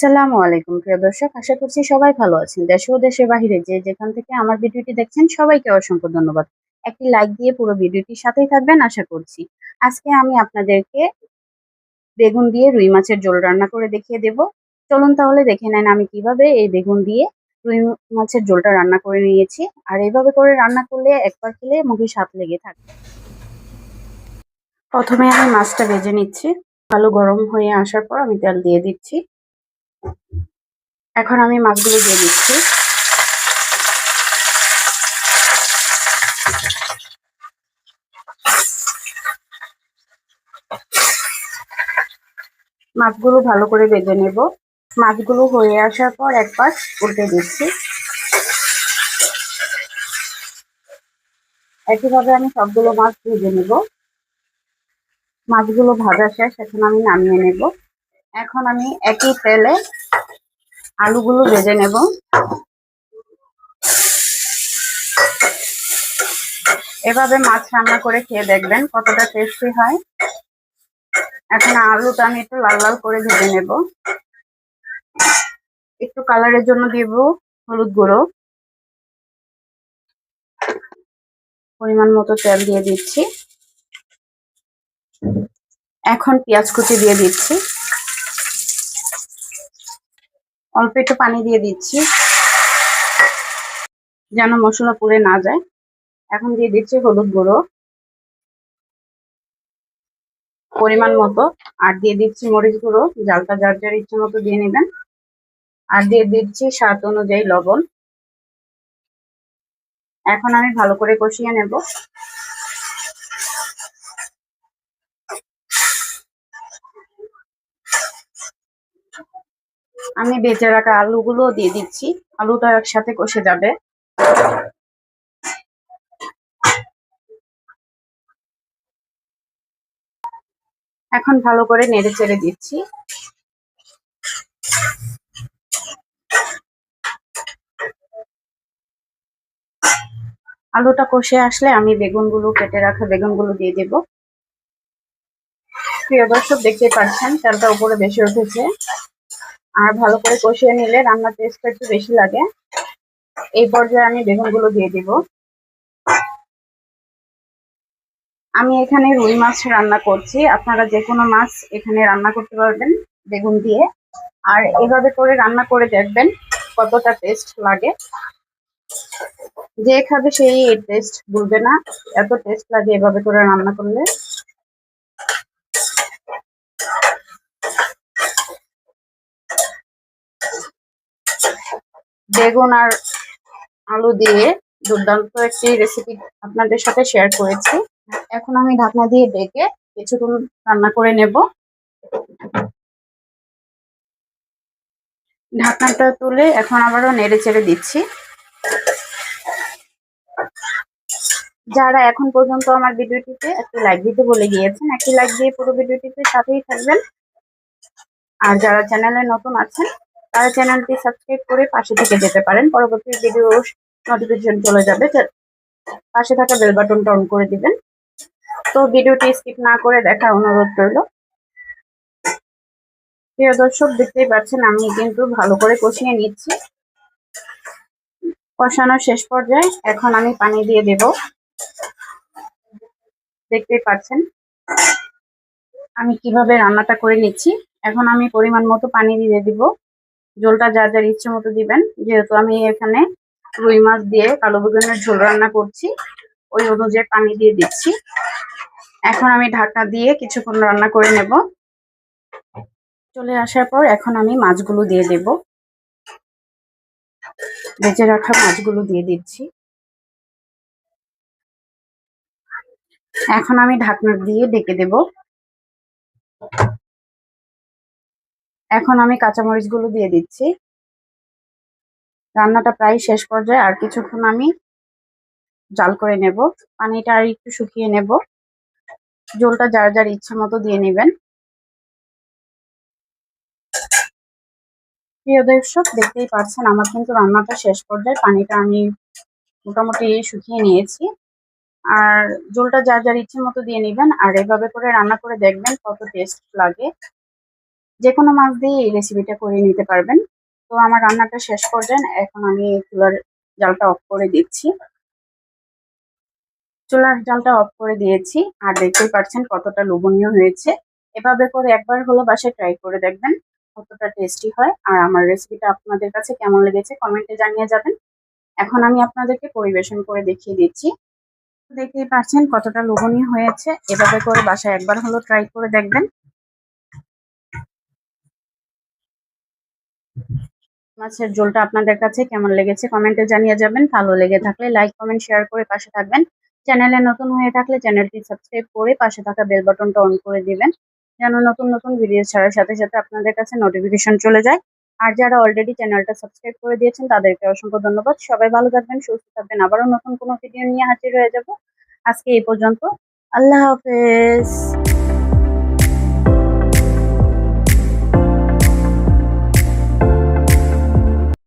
আসসালামু আলাইকুম, প্রিয় দর্শক। আশা করছি সবাই ভালো আছেন। দেশ ও দেশের বাহিরে যে যেখান থেকে আমার ভিডিওটি দেখছেন, সবাইকে অসংখ্য ধন্যবাদ। একটি লাইক দিয়ে পুরো ভিডিওটির সাথেই থাকবেন, আশা করছি। আজকে আমি আপনাদেরকে বেগুন দিয়ে রুই মাছের ঝোল রান্না করে দেখিয়ে দেব। চলুন তাহলে দেখে নেন আমি কীভাবে এই বেগুন দিয়ে রুই মাছের ঝোলটা রান্না করে নিয়েছি। আর এইভাবে করে রান্না করলে একবার খেলে মুখে স্বাদ লেগে থাকে। প্রথমে আমি মাছটা ভেজে নিচ্ছি। ভালো গরম হয়ে আসার পর আমি তেল দিয়ে দিচ্ছি। এখন আমি মাছগুলো দিয়ে দিচ্ছি। মাছগুলো ভালো করে বেজে নেব। মাছগুলো হয়ে আসার পর এক পাশ উল্টে দিচ্ছি। একইভাবে আমি সবগুলো মাছ ভেজে নেব। মাছগুলো ভাজা শেষ, এখন আমি নামিয়ে নেব। এখন আমি একই তেলে আলুগুলো ভেজে নেব। এভাবে মাছ রান্না করে খেয়ে দেখবেন কতটা টেস্টি হয়। এখন আলুটা আমি একটু লাল লাল করে ভেজে নেব। একটু কালারের জন্য দিব হলুদ গুঁড়ো। পরিমাণ মতো তেল দিয়ে দিচ্ছি। এখন পেঁয়াজ কুচি দিয়ে দিচ্ছি। অল্প একটু পানি দিয়ে দিচ্ছি, যেন মশলা পুড়ে না যায়। এখন দিয়ে দিচ্ছি হলুদ গুঁড়ো। পরিমাণ মতো। আর দিয়ে দিচ্ছি মরিচ গুঁড়ো। জালটা যার যার ইচ্ছে মতো দিয়ে নেবেন। আর দিয়ে দিচ্ছি স্বাদ অনুযায়ী লবণ। এখন আমি ভালো করে কষিয়ে নেব। আমি বেঁচে রাখা আলুগুলো দিয়ে দিচ্ছি। আলুটা একসাথে কষে যাবে। এখন ভালো করে নেড়ে চেড়ে দিচ্ছি। আলুটা কষে আসলে আমি বেগুনগুলো কেটে রাখা বেগুনগুলো দিয়ে দেব। প্রিয় দর্শক দেখতে পাচ্ছেন তেলটা উপরে বেশি উঠেছে। আর ভালো করে কষিয়ে নিলে রান্নার টেস্টটা একটু বেশি লাগে। এই পর্যায়ে আমি বেগুনগুলো দিয়ে দিব। আমি এখানে রুই মাছ রান্না করছি। আপনারা যে কোনো মাছ এখানে রান্না করতে পারবেন বেগুন দিয়ে। আর এভাবে করে রান্না করে দেখবেন কতটা টেস্ট লাগে। যে খাবে সেই টেস্ট বুঝবে না। এত টেস্ট লাগে এভাবে করে রান্না করলে। বেগুন আর আলু দিয়ে দুর্দান্ত একটি রেসিপি আপনাদের সাথে শেয়ার করেছি। এখন আমি ঢাকনা দিয়ে ডেকে কিছুক্ষণ রান্না করে নেব। ঢাকনাটা তুলে এখন আবারও নেড়ে চেড়ে দিচ্ছি। যারা এখন পর্যন্ত আমার ভিডিওটিতে একটি লাইক দিতে বলে গিয়েছেন, একটি লাইক দিয়ে পুরো ভিডিওটিতে সাথেই থাকবেন। আর যারা চ্যানেলে নতুন আছেন তারা চ্যানেলটি সাবস্ক্রাইব করে পাশে থেকে যেতে পারেন। পরবর্তী ভিডিও নোটিফিকেশন চলে যাবে। পাশে থাকা বেল বাটনটা অন করে দিবেন। তো ভিডিওটি স্কিপ না করে দেখা অনুরোধ রইল। প্রিয় দর্শক, দেখতেই পাচ্ছেন, আমি কিন্তু ভালো করে কষিয়ে নিচ্ছি। কষানোর শেষ পর্যায়ে এখন আমি পানি দিয়ে দেব। দেখতেই পাচ্ছেন, আমি কীভাবে রান্নাটা করে নিচ্ছি। এখন আমি পরিমাণ মতো পানি দিয়ে দিব। ঝোলটা যার যার ইচ্ছে মতো দিবেন। যেহেতু আমি এখানে রুই মাছ দিয়ে কালো বেগুনের ঝোল রান্না করছি, ওই অনুযায়ী পানি দিয়ে দিচ্ছি। এখন আমি ঢাকা দিয়ে কিছুক্ষণ রান্না করে নেব। চলে আসার পর এখন আমি মাছগুলো দিয়ে দেব। বেঁচে রাখা মাছগুলো দিয়ে দিচ্ছি। এখন আমি ঢাকনা দিয়ে ডেকে দেব। এখন আমি কাঁচামরিচগুলো দিয়ে দিচ্ছি। রান্নাটা প্রায় শেষ পর্যায়ে আর কিছুক্ষণ আমি জাল করে নেব। পানিটা আর একটু শুকিয়ে নেব। জলটা যার যার ইচ্ছে মতো দিয়ে নেবেন। প্রিয় দর্শক, দেখতেই পাচ্ছেন আমার কিন্তু রান্নাটা শেষ পর্যায়ে। পানিটা আমি মোটামুটি শুকিয়ে নিয়েছি। আর জলটা যার যার ইচ্ছে মতো দিয়ে নেবেন। আর এভাবে করে রান্না করে দেখবেন কত টেস্ট লাগে। যে কোনো মাছ দিয়ে এই রেসিপিটা করে নিতে পারবেন। তো আমার রান্নাটা শেষ পর্যায়ে এখন আমি চুলার জালটা অফ করে দিচ্ছি। চুলার জালটা অফ করে দিয়েছি আর দেখতেই পাচ্ছেন কতটা লোভনীয় হয়েছে। এভাবে করে একবার হলো বাসায় ট্রাই করে দেখবেন কতটা টেস্টি হয় আর আমার রেসিপিটা আপনাদের কাছে কেমন লেগেছে কমেন্টে জানিয়ে যাবেন। এখন আমি আপনাদেরকে পরিবেশন করে দেখিয়ে দিচ্ছি। দেখতেই পাচ্ছেন কতটা লোভনীয় হয়েছে। এভাবে করে বাসায় একবার হলো ট্রাই করে দেখবেন। মাছের ঝোলটা আপনাদের কাছে কেমন লেগেছে কমেন্টে জানিয়ে যাবেন। ভালো লেগে থাকলে লাইক কমেন্ট শেয়ার করে পাশে থাকবেন। চ্যানেলে নতুন হয়ে থাকলে চ্যানেলটি সাবস্ক্রাইব করে পাশে থাকা বেল বাটনটা অন করে দিবেন। যেন নতুন নতুন ভিডিও ছাড়ার সাথে সাথে আপনাদের কাছে নোটিফিকেশন চলে যায়। আর যারা অলরেডি চ্যানেলটা সাবস্ক্রাইব করে দিয়েছেন, তাদেরকে অসংখ্য ধন্যবাদ। সবাই ভালো থাকবেন, সুস্থ থাকবেন। আবারও নতুন কোনো ভিডিও নিয়ে হাজির হয়ে যাব। আজকে এই পর্যন্ত। আল্লাহ হাফেজ।